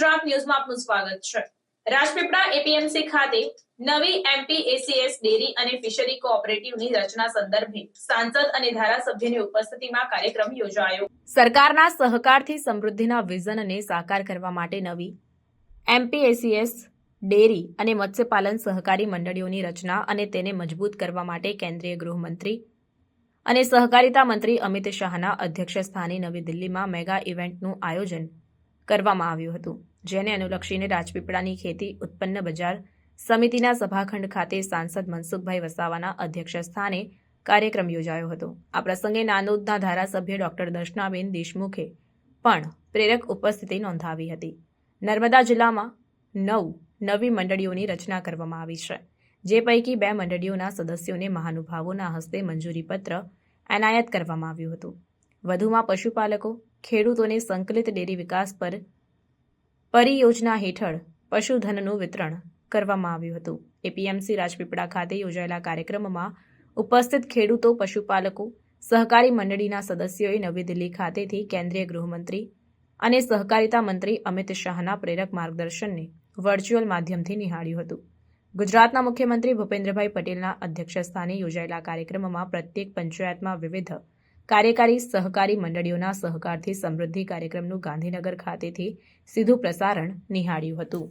ન્યૂઝમાં આપનું સ્વાગત છે. રાજપીપળા એપીએમસી ખાતે નવી એમપી એસીએસ ડેરી અને ફિશરી કોઓપરેટિવની રચના સંદર્ભે સાંસદ અને ધારાસભ્યની ઉપસ્થિતિમાં કાર્યક્રમ યોજાયો. સરકારના સહકારથી સમૃદ્ધિના વિઝનને સાકાર કરવા માટે નવી એમપીએસીએસ ડેરી અને મત્સ્યપાલન સહકારી મંડળીઓની રચના અને તેને મજબૂત કરવા માટે કેન્દ્રીય ગૃહમંત્રી અને સહકારિતા મંત્રી અમિત શાહના અધ્યક્ષસ્થાને નવી દિલ્હીમાં મેગા ઇવેન્ટનું આયોજન કરવામાં આવ્યું હતું, જેને અનુલક્ષીને રાજપીપળાની ખેતી ઉત્પન્ન બજાર સમિતિના સભાખંડ ખાતે સાંસદ મનસુખભાઈ વસાવાના અધ્યક્ષસ્થાને કાર્યક્રમ યોજાયો હતો. આ પ્રસંગે નાનોદના ધારાસભ્ય ડોક્ટર દર્શનાબેન દેશમુખે પણ પ્રેરક ઉપસ્થિતિ નોંધાવી હતી. નર્મદા જિલ્લામાં નવ નવી મંડળીઓની રચના કરવામાં આવી છે, જે પૈકી બે મંડળીઓના સદસ્યોને મહાનુભાવોના હસ્તે મંજૂરીપત્ર એનાયત કરવામાં આવ્યું હતું. વધુમાં પશુપાલકો ખેડૂતોને સંકલિત ડેરી વિકાસ પર પરિયોજના હેઠળ પશુધનનું વિતરણ કરવામાં આવ્યું હતું. એપીએમસી રાજપીપળા ખાતે યોજાયેલા કાર્યક્રમમાં ઉપસ્થિત ખેડૂતો, પશુપાલકો, સહકારી મંડળીના સદસ્યોએ નવી દિલ્હી ખાતેથી કેન્દ્રીય ગૃહમંત્રી અને સહકારિતા મંત્રી અમિત શાહના પ્રેરક માર્ગદર્શનને વર્ચ્યુઅલ માધ્યમથી નિહાળ્યું હતું. ગુજરાતના મુખ્યમંત્રી ભૂપેન્દ્રભાઈ પટેલના અધ્યક્ષસ્થાને યોજાયેલા કાર્યક્રમમાં પ્રત્યેક પંચાયતમાં વિવિધ કાર્યકારી સહકારી મંડળીઓના સહકારથી સમૃદ્ધિ કાર્યક્રમનું ગાંધીનગર ખાતેથી સીધું પ્રસારણ નિહાળ્યું હતું.